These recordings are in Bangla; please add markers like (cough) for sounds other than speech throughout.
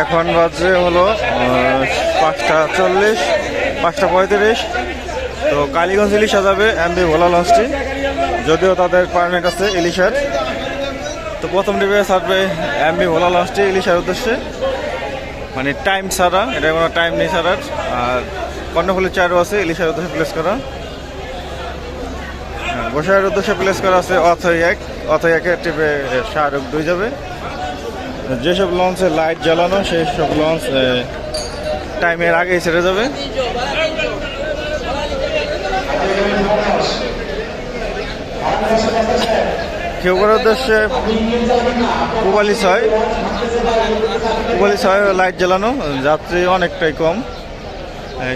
এখন বাজে হলো পাঁচটা চল্লিশ পাঁচটা পঁয়ত্রিশ। তো কালীগঞ্জ ইলিশা যাবে এমবি ভোলা লঞ্চটি যদিও তাদের পারমিট আছে ইলিশার। তো প্রথম ডিবে ছাড়বে এমবি ভোলা লঞ্চটি ইলিশার উদ্দেশ্যে। মানে টাইম ছাড়া এটা কোনো টাইম নেই ছাড়ার। আর কর্ণফুলি চারও আছে ইলিশার উদ্দেশ্যে প্লেস করা। হ্যাঁ, গোসাইয়ের উদ্দেশ্যে প্লেস করা আছে অথই এক অথই একের টিপে শাহরুখ দুই যাবে। যেসব লঞ্চে লাইট জ্বালানো সেই সব লঞ্চ টাইমের আগেই ছেড়ে যাবে। কেউবার উদ্দেশ্যে পুবালি ছয়। পুবালি ছয় লাইট জ্বালানো, যাত্রী অনেকটাই কম।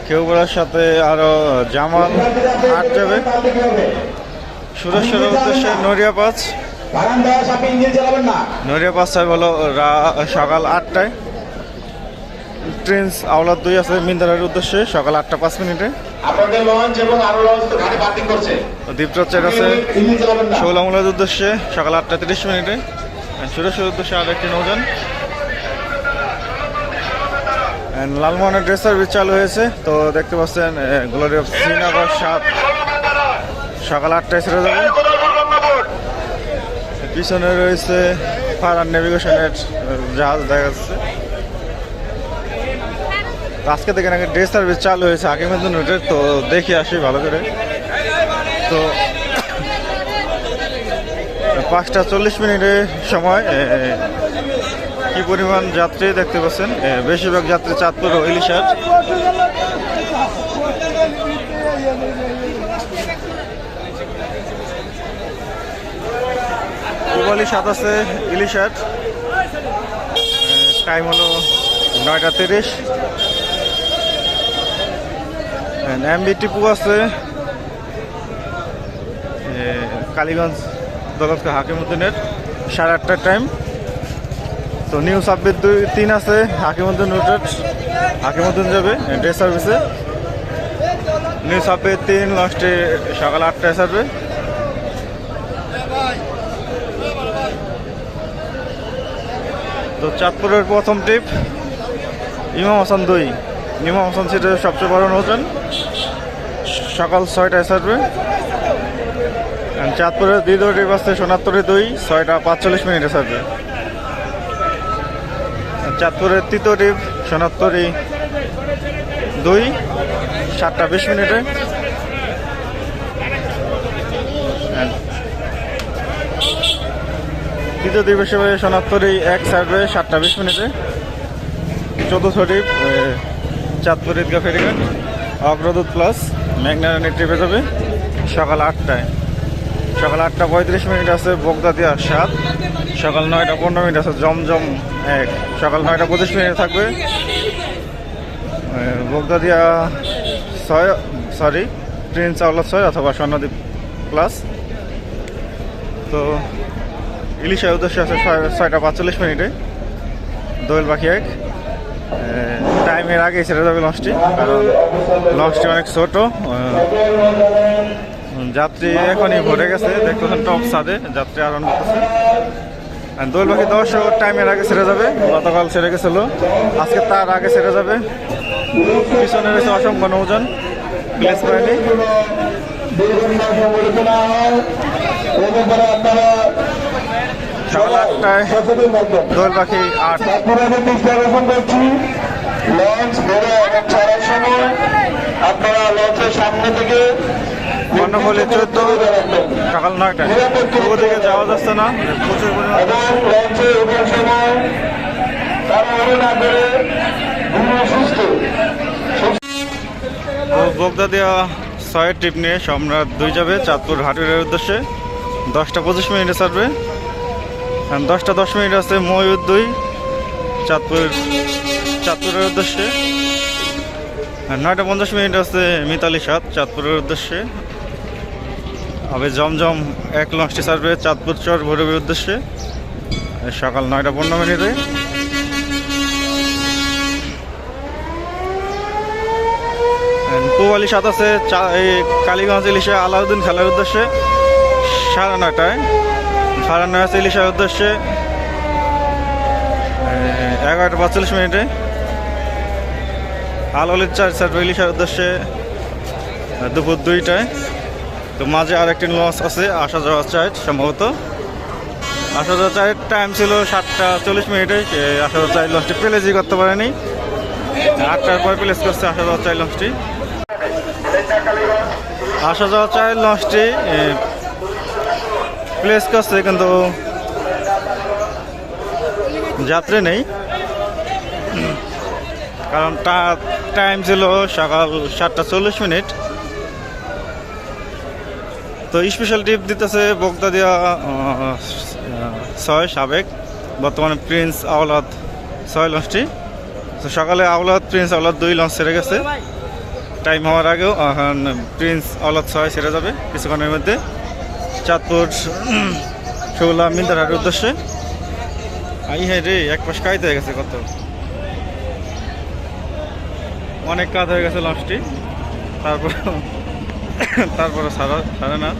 কেউবারের সাথে আরও জামাল আট যাবে। সুরেশ্বরের উদ্দেশ্যে নড়িয়া পাঁচ নড়িয়া পাঁচ ছয় হলো সকাল আটটায়। ট্রেন্স আওলাদ দুই আছে মিন্দারের উদ্দেশ্যে সকাল আটটা পাঁচ মিনিটে। দ্বীপচর্চার আছে ষোলামূলের উদ্দেশ্যে সকাল আটটা তিরিশ মিনিটে। আর সুরেশ্বরের উদ্দেশ্যে আরও একটি নৌযান। লালমোহনের ড্রেস সার্ভিস চালু হয়েছে তো দেখতে পাচ্ছেন গ্লোরি অফ শ্রীনগর সাত সকাল আটটায় ছেড়ে যাবে পিছনে রয়েছে ফারান নেভিগেশনের জাহাজ দেখা যাচ্ছে। আজকে থেকে নাকি ড্রেস সার্ভিস চালু হয়েছে হাকিমুদ্দিন রুটের তো দেখি আসি ভালো করে। তো পাঁচটা চল্লিশ মিনিটের সময় কি পরিমাণ যাত্রী দেখতে পাচ্ছেন? বেশিরভাগ যাত্রী চাঁদপুর ইলিশার। পূবালি সাত আছে, ইলিশ ইলিশার টাইম হলো নয়টা তিরিশ। এমবি টিপু আছে। কালীগঞ্জ দৌলতকে হাকিমুদ্দিনের সাড়ে আটটার টাইম তো নিউ সাব্বির দুই তিন আছে, হাকিমুদ্দিন রুটের হাকিমুদ্দিন যাবে, ড্রেস সার্ভিসে নিউ সাব্বির তিন লাস্টে সকাল আটটায় ছাড়বে। তো চাঁদপুরের প্রথম ট্রিপ ইমাম হাসান দুই। ইমাম হাসান সিটের সবচেয়ে বড় নৌযান। সকাল ছয়টায় ছাড়বে। চাঁদপুরের দ্বিতীয় ট্রিপ আসছে সোনাত্তরে দুই, ছয়টা পাঁচচল্লিশ মিনিটে ছাড়বে। চাঁদপুরের তৃতীয় ট্রিপ সোনাত্তরি দুই, সাতটা বিশ মিনিটে। তৃতীয় দ্বীপ হিসেবে সোনাত্তরি এক ছাড়বে সাতটা বিশ মিনিটে। চতুর্থ এ, চাঁদপুর ঈদগা ফেরিঘাট অগ্রদূত প্লাস মেঘনারায়ণী ট্রিপে যাবে সকাল আটটায়। সকাল আটটা পঁয়ত্রিশ মিনিট আছে বগদাদিয়া সাত সকাল নয়টা পনেরো মিনিট আছে জমজম এক। সকাল নয়টা পঁচিশ মিনিট থাকবে বগদাদিয়া ছয় সরি ট্রেন চাওলা ছয় অথবা স্বর্ণদ্বীপ প্লাস। তো ইলিশার উদ্দেশ্যে আছে ছয়- ছয়টা পাঁচচল্লিশ মিনিটে। দোয়েল পাখি এক। টাইমের আগে ছেড়ে যাবে লঞ্চটি কারণ লঞ্চটি অনেক ছোট। যাত্রী এখনই ভরে গেছে, দেখতেছেন টপ সাদে যাত্রী করতেছে। আর দোল পাখি দশ টাইমের আগে ছেড়ে যাবে, গতকাল ছেড়ে গেছিল। আজকে তার আগে ছেড়ে যাবে। পিছনে রয়েছে অসংখ্য নৌজন প্লেস পায়নি দীর্ঘদিন সংগঠিত না হয় এ ব্যাপারে আপনারা সকাল আটটায় দোল পাখি আট। লঞ্চ ভরে এবং ছাড়ার সময়। আপনারা লঞ্চের সামনে থেকে কর্ণফুলি চোদ্দ সকাল নয়টায়। ওদিকে যাওয়া যাচ্ছে না প্রচুর পরিমাণ এবং লঞ্চে ওঠার সময় তাড়াহুড়ো না করে সুস্থ। বগদা দেওয়া ছয়ের ট্রিপ নিয়ে সম্রাট দুই যাবে চাঁদপুর হাটুরের উদ্দেশ্যে। দশটা পঁচিশ মিনিটে ছাড়বে। দশটা দশ মিনিট আছে ময়ূর দুই চাঁদপুর চাঁদপুরের উদ্দেশ্যে। নয়টা পঞ্চাশ মিনিট আছে মিতালি সাত চাঁদপুরের উদ্দেশ্যে। আবে জমজম এক লঞ্চটি ছাড়বে চাঁদপুর চর ভৈরবের উদ্দেশ্যে। সকাল নয়টা পনেরো মিনিটে। পুবালি সাত আছে কালীগঞ্জ ইলিশে আলাউদ্দিন খেলার উদ্দেশ্যে। সাড়ে নয়টায়। সাড়ে নয় আছে ইলিশার উদ্দেশ্যে এগারোটা পাঁচচল্লিশ মিনিটে। আলোলের চার চার ইলিশার উদ্দেশ্যে দুপুর দুইটায়। তো মাঝে আরেকটি লঞ্চ আছে আসা যাওয়া চাইট সম্ভবত। আসা যাওয়া চাইট টাইম ছিল সাতটা চল্লিশ মিনিটে আসা যাওয়া চাইট লঞ্চটি প্লেসই করতে পারেনি। আটটার পর প্লেস করছে আসা যাওয়া চাইট লঞ্চটি আসা যাওয়া চাইট লঞ্চটি প্লেস করছে কিন্তু যাত্রী নেই। কারণ টাইম ছিল সকাল সাতটা চল্লিশ মিনিট। তো স্পেশাল টিপ দিতেছে বক্তা দিয়া ছয় সাবেক। বর্তমানে প্রিন্স আওলাদ ছয় লঞ্চটি তো সকালে আওলাদ প্রিন্স আওলাদ দুই লঞ্চ ছেড়ে গেছে। টাইম হওয়ার আগেও প্রিন্স আওলাদ ছয় ছেড়ে যাবে কিছুক্ষণের মধ্যে। চাঁদপুর শৌলা মিন্দারহাটের উদ্দেশ্যে। আই হ্যাঁ রে, এক পাশ কাইতে হয়ে গেছে কত। অনেক কাজ হয়ে গেছে লঞ্চটি তারপর তারপরে সারা সারে না।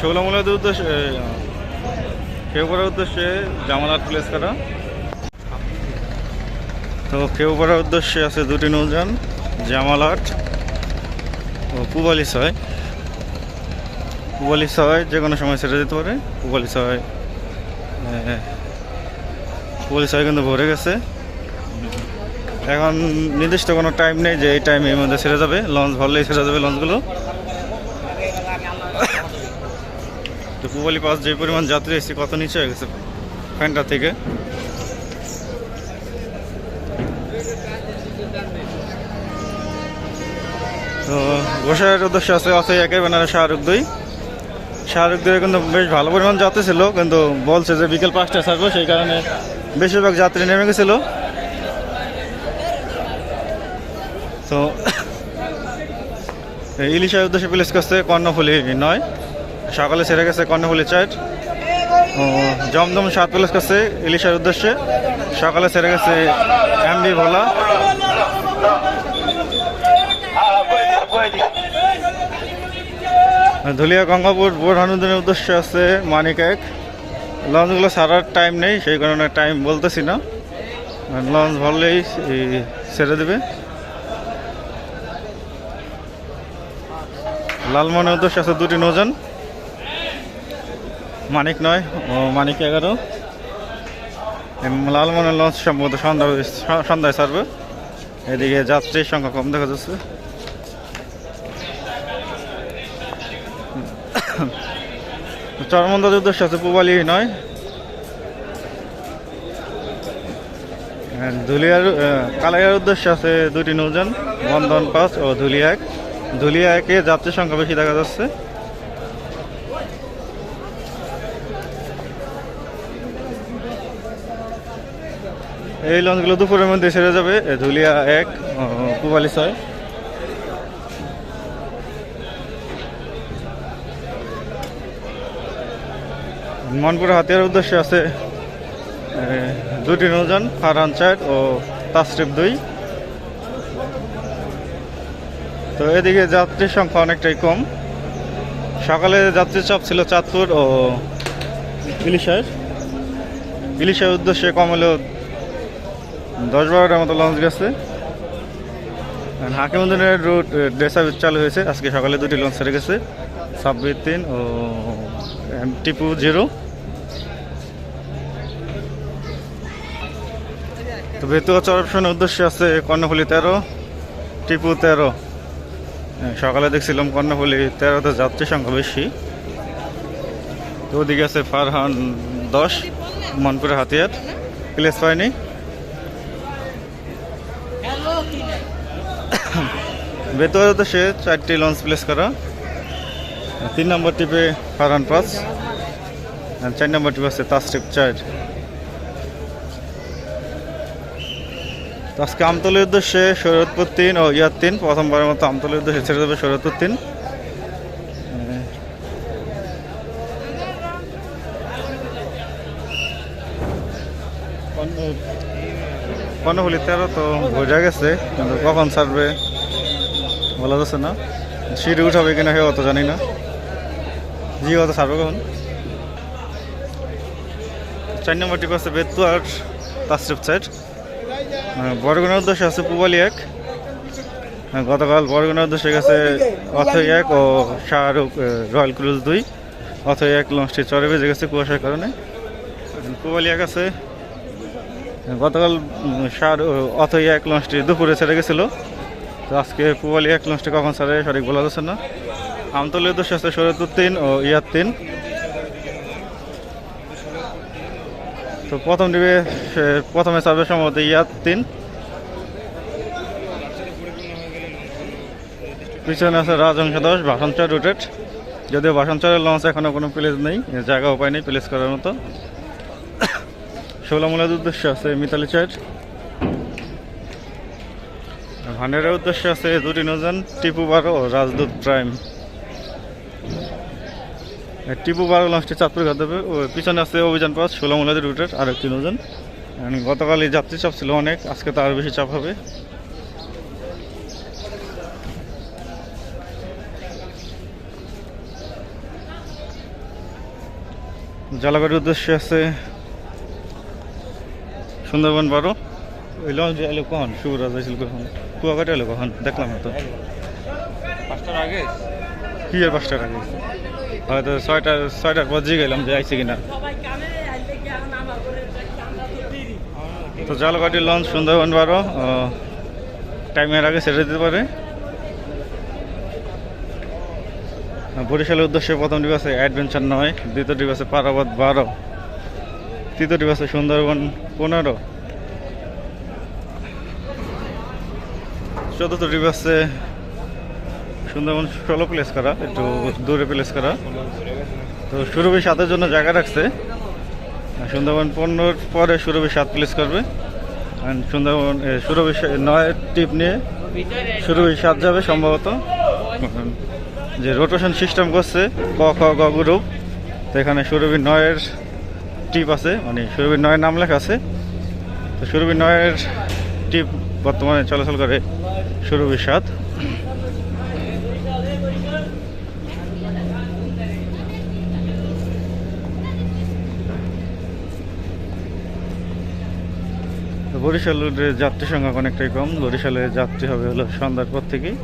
ষোলমূলের উদ্দেশ্যে কেউ করার উদ্দেশ্যে জামালাট প্লেস করা তো কেউ করার উদ্দেশ্যে আছে দুটি নৌযান জামালাট ও পুবালি ছয়। পুবালি ছয় যে কোনো সময় ছেড়ে যেতে পারে। পুবালি ছয় পুবালি ছয় কিন্তু ভরে গেছে। এখন নির্দিষ্ট কোনো টাইম নেই যে এই টাইমের মধ্যে ছেড়ে যাবে। লঞ্চ ভরলেই ছেড়ে যাবে লঞ্চগুলো তো পুবালি পাস যে পরিমাণ যাত্রী এসেছে, কত নিচে হয়ে গেছে? ফ্যানটা থেকে। তো গোসাইয়ের উদ্দেশ্যে আছে আছে একের ব্যানারে শাহরুখ দুই। শাহরুখ দুই কিন্তু বেশ ভালো পরিমাণ যাত্রী ছিল, কিন্তু বলছে যে বিকেল পাঁচটায় ছাড়বো, সেই কারণে বেশিরভাগ যাত্রী নেমে গেছিল। তো ইলিশের উদ্দেশ্যে প্লেস করছে কর্ণফুলি নয়। সকালে ছেড়ে গেছে কর্ণফুলি চাইট। ও জমজম সাত প্লেস করছে ইলিশের উদ্দেশ্যে। সকালে সেরে গেছে এমবি ভোলা। ধুলিয়া গঙ্গাপুর বোরহানুদ্দিনের উদ্দেশ্যে আছে মানিক এক। লঞ্চগুলো সারার টাইম নেই, সেই কারণে টাইম বলতেছি না। লঞ্চ ভরলেই ছেড়ে দেবে। লালমনের উদ্দেশ্যে আছে দুটি নৌযান। মানিক নয়, ও মানিক এগারো। লালমনের লঞ্চ সম্ভবত সন্ধ্যা সন্ধ্যায় ছাড়বে। এদিকে যাত্রীর সংখ্যা কম দেখা যাচ্ছে। চরমন্দার উদ্দেশ্য আছে পুবালি নয়। ধুলিয়ার কালাইয়ার উদ্দেশ্য আছে দুটি নৌযান, বন্ধন পাঁচ ও ধুলিয়া এক। ধুলিয়া একে যাত্রীর সংখ্যা বেশি দেখা যাচ্ছে। এই লঞ্চগুলো দুপুরের মধ্যে ছেড়ে যাবে। ধুলিয়া এক, ও পুবালি ছয়। মনপুর হাতিয়ার উদ্দেশ্যে আছে দুটি নৌযান, ফারহান চার ও তাসরিফ দুই। তো এদিকে যাত্রীর সংখ্যা অনেকটাই কম। সকালে যাত্রীর চাপ ছিল চাঁদপুর ও ইলিশার। ইলিশের উদ্দেশ্যে কম হলেও দশ বারোটার মতো লঞ্চ গেছে। হাকিমুদ্দিনের রুট ড্রেসার চালু হয়েছে। আজকে সকালে দুটি লঞ্চ ছেড়ে গেছে। ছাব্বিশ তিন ও এম, টিপু জিরো। তো বেতুয়া চরপশনের উদ্দেশ্যে আছে কর্ণফুলি তেরো টিপু তেরো। সকালে দেখছিলাম কর্ণফুলি তেরোতে যাত্রী সংখ্যা বেশি। তো ওদিকে আছে ফারহান দশ মনপুরে হাতিয়ার। প্লেস পায়নি (coughs) বেতুয়ার উদ্দেশ্যে চারটি লঞ্চ প্লেস করা। তিন নম্বর টিপে ফারহান পাঁচ আর চার নম্বর টিপে আছে তাসটিপ চার। আজকে আমতলের উদ্দেশ্যে শরৎপুর তিন ও ইয়ার তিন প্রথমবারের মতো আমতলের উদ্দেশ্যে ছেড়ে দেবে শরৎপুর তিন কর্ণফুলি তেরো তো বোঝা গেছে কিন্তু কখন ছাড়বে বলা যাচ্ছে না। সিঁড়ি উঠাবে কিনা কেউ অত জানি না। জি অত ছাড়বো কখন? চার নম্বর টিপ আছে বেতু আর তাসরিফ সাইড বরগুনার উদ্দেশ্যে আছে পুবালি এক। হ্যাঁ, গতকাল বরগুনার উদ্দেশ্যে গেছে অথই এক ও শাহরুখ রয়্যাল ক্রুজ দুই। অথই এক লঞ্চটি চরে বেজে গেছে কুয়াশার কারণে। পুবালি এক আছে গতকাল উম, শাহ অথই এক লঞ্চটি দুপুরে ছেড়ে গেছিল। তো আজকে পুবালি এক লঞ্চটি কখন ছাড়ে সঠিক বলা যাচ্ছে না। আমতলের উদ্দেশ্যে আছে শরীয়তুর তিন ও ইয়ার তিন। তো প্রথম ডিবে প্রথমে ছাড়বে সম্ভবত ইয়ার তিন। পিছনে আছে রাজংশ দশ ভাষণচর রুটেড যদিও ভাষণচরের লঞ্চ এখনও কোনো প্লেস নেই জায়গা উপায় নেই প্লেস করার মতো। ষোলামূলের উদ্দেশ্যে আছে মিতালি চাইট ভান্ডারের উদ্দেশ্যে আছে দুটি নজন, টিপু বারো রাজদূত প্রাইম। টিপু বারো লঞ্চটি চাঁদপুর ঘাট দেবে। পিছনে আছে অভিযান পাস ষোলামূলাদের রুটের আর একটি নৌযান গতকালই যাত্রী চাপ ছিল অনেক, আজকে তো আরও বেশি চাপ হবে। জালাবাড়ির উদ্দেশ্যে আছে সুন্দরবন বারো ওই লঞ্চ এলো কখন? শুভরাজ হয়েছিল কখন? কুয়াকাটা এলো কখন? দেখলাম তো। পাঁচটার আগে? কি আর পাঁচটার আগে? হয়তো ছয়টা ছয়টার পর জিগে গেলাম যে আইছে কিনা। তো জালকাটির লঞ্চ সুন্দরবন বারো টাইমের আগে ছেড়ে দিতে পারে। বরিশালের উদ্দেশ্যে প্রথম আছে অ্যাডভেঞ্চার নয় দ্বিতীয় আছে পারাবাদ বারো। তৃতীয় ডিপ আছে সুন্দরবন পনেরো। চতুর্থ ডিপ আছে সুন্দরবন ষোলো প্লেস করা, একটু দূরে প্লেস করা। তো সুরভি সাতের জন্য জায়গা রাখছে। সুন্দরবন পনেরোর পরে সুরভি সাত প্লেস করবে। সুন্দরবন সুরভি সা- নয় টিপ নিয়ে সুরভি সাত যাবে সম্ভবত। যে রোটেশন সিস্টেম করছে, ক, খ, গ গ্রুপ তো এখানে সুরভি নয়ের টিপ আছে মানে সুরভি নয়ের নাম লেখা আছে। তো সুরভি নয়ের টিপ বর্তমানে চলাচল করে সুরভি সাত বরিশালের যাত্রী সংখ্যা অনেকটাই কম। বরিশালে যাত্রী হবে হলো সন্ধ্যার পর থেকেই।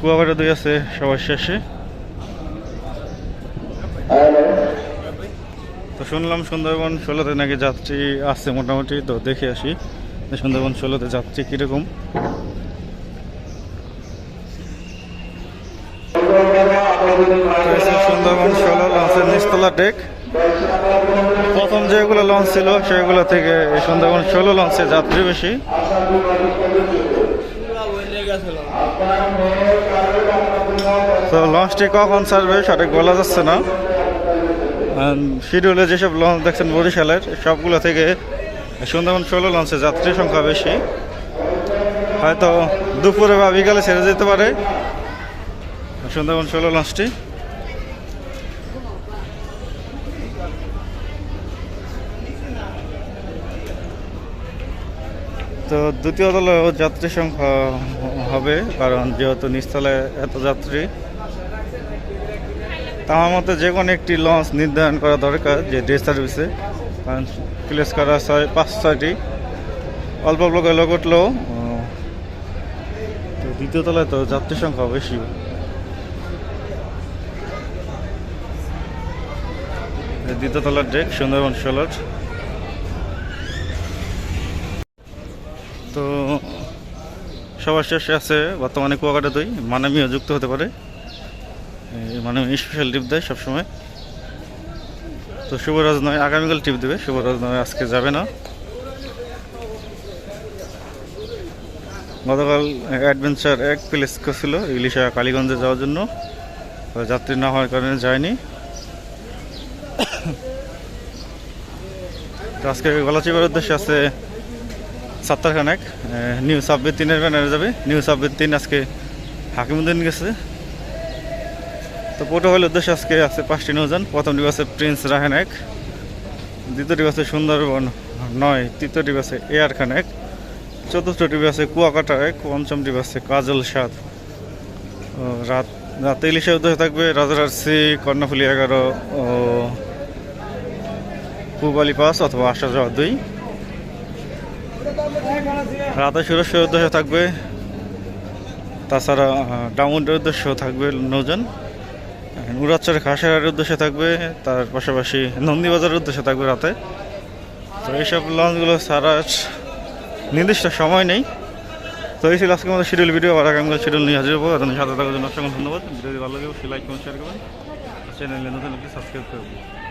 কুয়াবাড়া দুই আছে সবার শেষে। তো শুনলাম সুন্দরবন ষোলোতে নাকি যাত্রী আসছে মোটামুটি, তো দেখে আসি সুন্দরবন ষোলোতে যাত্রী কীরকম। সুন্দরবন ষোলো লঞ্চের নিচতলা ডেক প্রথম যেগুলো লঞ্চ ছিল, সেগুলো থেকে সুন্দরবন ষোলো লঞ্চে যাত্রী বেশি। তো লঞ্চটি কখন ছাড়বে সঠিক বলা যাচ্ছে না। শিডিউলে যেসব লঞ্চ দেখছেন বরিশালের, সবগুলো থেকে সুন্দরবন ষোলো লঞ্চে যাত্রী সংখ্যা বেশি। হয়তো দুপুরে বা বিকালে ছেড়ে যেতে পারে সুন্দরবন ষোলো লঞ্চটি তো দ্বিতীয় দলেও যাত্রী সংখ্যা হবে, কারণ যেহেতু নিচতলায় এত যাত্রী আমার মতে যে কোনো একটি লঞ্চ নির্ধারণ করা দরকার যে ডে সার্ভিসে। কারণ প্লেস করা ছয় পাঁচ ছয়টি। অল্প অল্প আহ, তো দ্বিতীয় তলায় তো যাত্রী সংখ্যা বেশি। দ্বিতীয় তলার ডেক সুন্দরবন ষোলোর তো সবার শেষে আছে বর্তমানে কুয়াকাটা দই। মানামিও যুক্ত হতে পারে। মানামি স্পেশাল টিপ দেয় সবসময়। তো শুভরাজ নয় আগামীকাল টিপ দেবে শুভরাজ নয় আজকে যাবে না। গতকাল অ্যাডভেঞ্চার এক প্লেস ছিল ইলিশা কালীগঞ্জে যাওয়ার জন্য। যাত্রী না হওয়ার কারণে যায়নি। তো আজকে গলাচিপার উদ্দেশ্যে আছে সাত্তার খানেক নিউ সাব্বির তিনের ব্যানারে যাবে। নিউ সাব্বির তিন আজকে হাকিমুদ্দিন গেছে। তো পোর্টোহলের উদ্দেশ্যে আজকে আছে পাঁচটি নৌযান। প্রথম ডিপ আছে প্রিন্স রাহেন এক দ্বিতীয় ডিপ আছে সুন্দরবন নয়, তৃতীয় ডিপ আছে এয়ার খান এক চতুর্থ ডিপ আছে কুয়াকাটা এক পঞ্চম ডিপ আছে কাজল সাত রাত, রাতে ইলিশের উদ্দেশ্যে থাকবে রাজারার্সি কর্ণফুলি এগারো ও পুবালি পাস অথবা আশা যাওয়া দুই। রাতে সুরক্ষার উদ্দেশ্যে থাকবে, তাছাড়া ডাউনের উদ্দেশ্য থাকবে নৌজন উড়াচ্চার খাসের উদ্দেশ্যে থাকবে, তার পাশাপাশি নন্দীবাজারের উদ্দেশ্যে থাকবে রাতে। তো এইসব লঞ্চগুলো ছাড়া নির্দিষ্ট সময় নেই। তো এই ছিল আজকে আমাদের শিডিউল ভিডিও আর আগামীকাল শিডিউল নিয়ে হাজির হব। সাথে থাকার জন্য অসংখ্য ধন্যবাদ। ভিডিও ভালো লাগে অবশ্যই লাইক কমেন্ট শেয়ার করবেন। চ্যানেলে নতুন সাবস্ক্রাইব করবেন